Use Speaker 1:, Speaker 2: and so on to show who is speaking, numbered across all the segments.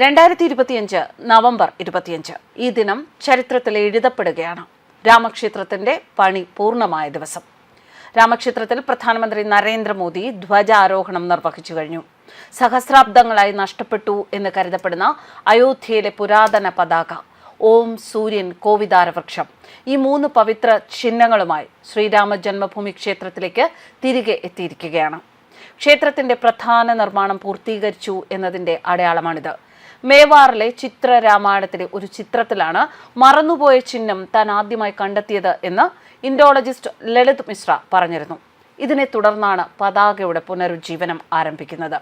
Speaker 1: രണ്ടായിരത്തി ഇരുപത്തിയഞ്ച് നവംബർ ഇരുപത്തിയഞ്ച്. ഈ ദിനം ചരിത്രത്തിൽ എഴുതപ്പെടുകയാണ്. രാമക്ഷേത്രത്തിന്റെ പണി പൂർണമായ ദിവസം. രാമക്ഷേത്രത്തിൽ പ്രധാനമന്ത്രി നരേന്ദ്രമോദി ധ്വജാരോഹണം നിർവഹിച്ചു കഴിഞ്ഞു. സഹസ്രാബ്ദങ്ങളായി നഷ്ടപ്പെട്ടു എന്ന് കരുതപ്പെടുന്ന അയോധ്യയിലെ പുരാതന പതാക ഓം സൂര്യൻ കോവിതാരവൃക്ഷം ഈ മൂന്ന് പവിത്ര ചിഹ്നങ്ങളുമായി ശ്രീരാമ ജന്മഭൂമി ക്ഷേത്രത്തിലേക്ക് തിരികെ എത്തിയിരിക്കുകയാണ്. ക്ഷേത്രത്തിന്റെ പ്രധാന നിർമ്മാണം പൂർത്തീകരിച്ചു എന്നതിന്റെ അടയാളമാണിത്. മേവാറിലെ ചിത്ര രാമായണത്തിലെ ഒരു ചിത്രത്തിലാണ് മറന്നുപോയ ചിഹ്നം താൻ ആദ്യമായി കണ്ടെത്തിയത് എന്ന് ഇൻഡോളജിസ്റ്റ് ലളിത് മിശ്ര പറഞ്ഞിരുന്നു. ഇതിനെ തുടർന്നാണ് പതാകയുടെ പുനരുജ്ജീവനം ആരംഭിക്കുന്നത്.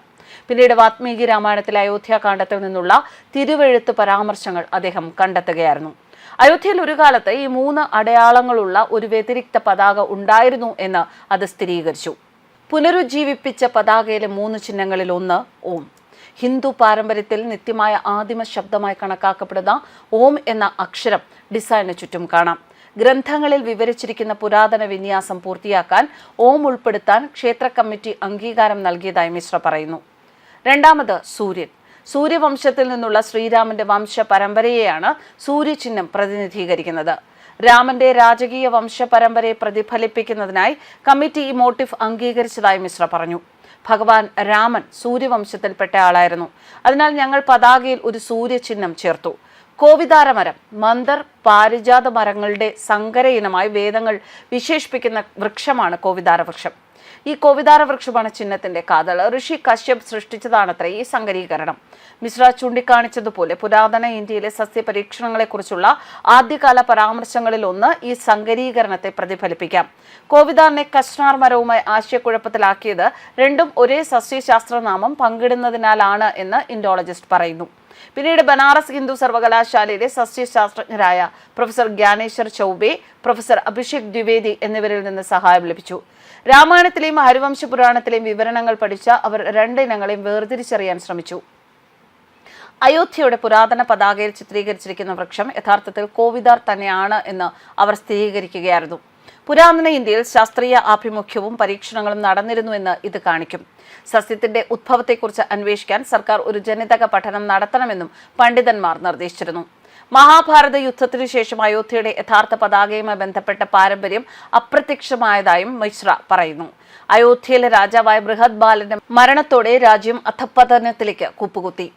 Speaker 1: പിന്നീട് വാത്മീകി രാമായണത്തിലെ അയോധ്യാകാന്ഡത്തിൽ നിന്നുള്ള തിരുവെഴുത്ത് പരാമർശങ്ങൾ അദ്ദേഹം കണ്ടെത്തുകയായിരുന്നു. അയോധ്യയിൽ ഒരു കാലത്ത് ഈ മൂന്ന് അടയാളങ്ങളുള്ള ഒരു വ്യതിരിക്ത പതാക ഉണ്ടായിരുന്നു എന്ന് അത് സ്ഥിരീകരിച്ചു. പുനരുജ്ജീവിപ്പിച്ച പതാകയിലെ മൂന്ന് ചിഹ്നങ്ങളിൽ ഒന്ന് ഓം. ഹിന്ദു പാരമ്പര്യത്തിൽ നിത്യമായ ആദിമ ശബ്ദമായി കണക്കാക്കപ്പെടുന്ന ഓം എന്ന അക്ഷരം ഡിസൈന് ചുറ്റും കാണാം. ഗ്രന്ഥങ്ങളിൽ വിവരിച്ചിരിക്കുന്ന പുരാതന വിന്യാസം പൂർത്തിയാക്കാൻ ഓം ഉൾപ്പെടുത്താൻ ക്ഷേത്ര കമ്മിറ്റി അംഗീകാരം നൽകിയതായി മിശ്ര പറയുന്നു. രണ്ടാമത് സൂര്യൻ. സൂര്യവംശത്തിൽ നിന്നുള്ള ശ്രീരാമന്റെ വംശ പരമ്പരയെയാണ് സൂര്യചിഹ്നം പ്രതിനിധീകരിക്കുന്നത്. രാമന്റെ രാജകീയ വംശ പരമ്പരയെ പ്രതിഫലിപ്പിക്കുന്നതിനായി കമ്മിറ്റി ഈ മോട്ടീഫ് അംഗീകരിച്ചതായി മിശ്ര പറഞ്ഞു. ഭഗവാൻ രാമൻ സൂര്യവംശത്തിൽപ്പെട്ട ആളായിരുന്നു. അതിനാൽ ഞങ്ങൾ പതാകയിൽ ഒരു സൂര്യചിഹ്നം ചേർത്തു. കോവിതാരമരം മന്ദർ പാരിജാത മരങ്ങളുടെ സങ്കര ഇനമായി വേദങ്ങൾ വിശേഷിപ്പിക്കുന്ന വൃക്ഷമാണ് കോവിതാര വൃക്ഷം ഈ കോവിതാര വൃക്ഷമാണ് ചിഹ്നത്തിന്റെ കാതൽ. ഋഷി കശ്യപ് സൃഷ്ടിച്ചതാണത്രേ ഈ സങ്കരീകരണം. മിശ്ര ചൂണ്ടിക്കാണിച്ചതുപോലെ പുരാതന ഇന്ത്യയിലെ സസ്യ പരീക്ഷണങ്ങളെക്കുറിച്ചുള്ള ആദ്യകാല പരാമർശങ്ങളിൽ ഒന്ന് ഈ സങ്കരീകരണത്തെ പ്രതിഫലിപ്പിക്കാം. കോവിതാറിനെ കശ്നാർ മരവുമായി ആശയക്കുഴപ്പത്തിലാക്കിയത് രണ്ടും ഒരേ സസ്യശാസ്ത്രനാമം പങ്കിടുന്നതിനാലാണ് എന്ന് ഇൻഡോളജിസ്റ്റ് പറയുന്നു. പിന്നീട് ബനാറസ് ഹിന്ദു സർവകലാശാലയിലെ സസ്യശാസ്ത്രജ്ഞരായ പ്രൊഫസർ ജ്ഞാനേശ്വർ ചൌബേ പ്രൊഫസർ അഭിഷേക് ദ്വിവേദി എന്നിവരിൽ നിന്ന് സഹായം ലഭിച്ചു. രാമായണത്തിലെയും ഹരിവംശ പുരാണത്തിലെയും വിവരണങ്ങൾ പഠിച്ച അവർ രണ്ടിനങ്ങളെയും വേർതിരിച്ചറിയാൻ ശ്രമിച്ചു. അയോധ്യയുടെ പുരാതന പതാകയിൽ ചിത്രീകരിച്ചിരിക്കുന്ന വൃക്ഷം യഥാർത്ഥത്തിൽ കോവിദാർ തന്നെയാണ് എന്ന് അവർ സ്ഥിരീകരിക്കുകയായിരുന്നു. പുരാതന ഇന്ത്യയിൽ ശാസ്ത്രീയ ആഭിമുഖ്യവും പരീക്ഷണങ്ങളും നടന്നിരുന്നുവെന്ന് ഇത് കാണിക്കും. സസ്യത്തിന്റെ ഉദ്ഭവത്തെക്കുറിച്ച് അന്വേഷിക്കാൻ സർക്കാർ ഒരു ജനിതക പഠനം നടത്തണമെന്നും പണ്ഡിതന്മാർ നിർദ്ദേശിച്ചിരുന്നു. മഹാഭാരത യുദ്ധത്തിനു ശേഷം അയോധ്യയുടെ യഥാർത്ഥ പതാകയുമായി ബന്ധപ്പെട്ട പാരമ്പര്യം അപ്രത്യക്ഷമായതായും മിശ്ര പറയുന്നു. അയോധ്യയിലെ രാജാവായ ബൃഹത് ബാലന്റെ മരണത്തോടെ രാജ്യം അധപ്പതനത്തിലേക്ക് കുപ്പുകുത്തി.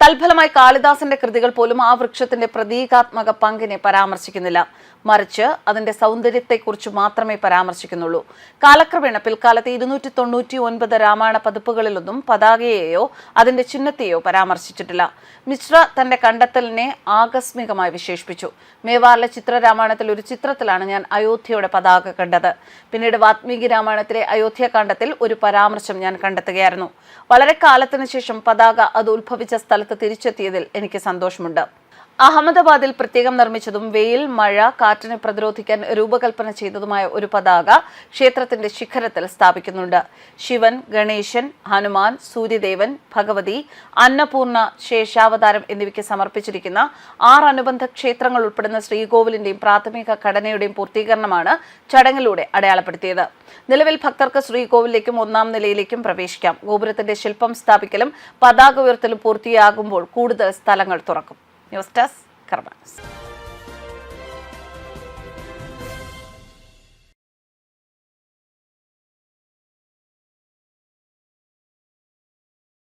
Speaker 1: തൽഫലമായി കാളിദാസന്റെ കൃതികൾ പോലും ആ വൃക്ഷത്തിന്റെ പ്രതീകാത്മക പങ്കിനെ പരാമർശിക്കുന്നില്ല. മറിച്ച് അതിന്റെ സൗന്ദര്യത്തെക്കുറിച്ച് മാത്രമേ പരാമർശിക്കുന്നുള്ളൂ. കാലക്രമേണ പിൽക്കാലത്തെ ഇരുന്നൂറ്റി തൊണ്ണൂറ്റി ഒൻപത് രാമായണ പതിപ്പുകളിലൊന്നും പതാകയെയോ അതിന്റെ ചിഹ്നത്തെയോ പരാമർശിച്ചിട്ടില്ല. മിശ്ര തന്റെ കണ്ടെത്തലിനെ ആകസ്മികമായി വിശേഷിപ്പിച്ചു. മേവാറിലെ ചിത്രരാമായണത്തിൽ ഒരു ചിത്രത്തിലാണ് ഞാൻ അയോധ്യയുടെ പതാക കണ്ടത്. പിന്നീട് വാത്മീകി രാമായണത്തിലെ അയോധ്യാകാന്ഡത്തിൽ ഒരു പരാമർശം ഞാൻ കണ്ടെത്തുകയായിരുന്നു. വളരെ കാലത്തിന് ശേഷം പതാക അത് ഉത്ഭവിച്ച സ്ഥലത്ത് തിരിച്ചെത്തിയതിൽ എനിക്ക് സന്തോഷമുണ്ട് അഹമ്മദാബാദിൽ പ്രത്യേകം നിർമ്മിച്ചതും വെയിൽ മഴ കാറ്റിനെ പ്രതിരോധിക്കാൻ രൂപകൽപ്പന ചെയ്തതുമായ ഒരു പതാക ക്ഷേത്രത്തിന്റെ ശിഖരത്തിൽ സ്ഥാപിക്കുന്നുണ്ട്. ശിവൻ ഗണേശൻ ഹനുമാൻ സൂര്യദേവൻ ഭഗവതി അന്നപൂർണ ശേഷാവതാരം എന്നിവയ്ക്ക് സമർപ്പിച്ചിരിക്കുന്ന ആറ് അനുബന്ധ ക്ഷേത്രങ്ങൾ ഉൾപ്പെടുന്ന ശ്രീകോവിലിന്റെയും പ്രാഥമിക ഘടനയുടെയും പൂർത്തീകരണമാണ് ചടങ്ങിലൂടെ അടയാളപ്പെടുത്തിയത്. നിലവിൽ ഭക്തർക്ക് ശ്രീകോവിലേക്കും ഒന്നാം നിലയിലേക്കും പ്രവേശിക്കാം. ഗോപുരത്തിന്റെ ശില്പം സ്ഥാപിക്കലും പതാക ഉയർത്തലും പൂർത്തിയാകുമ്പോൾ കൂടുതൽ സ്ഥലങ്ങൾ തുറക്കും. News desk karmas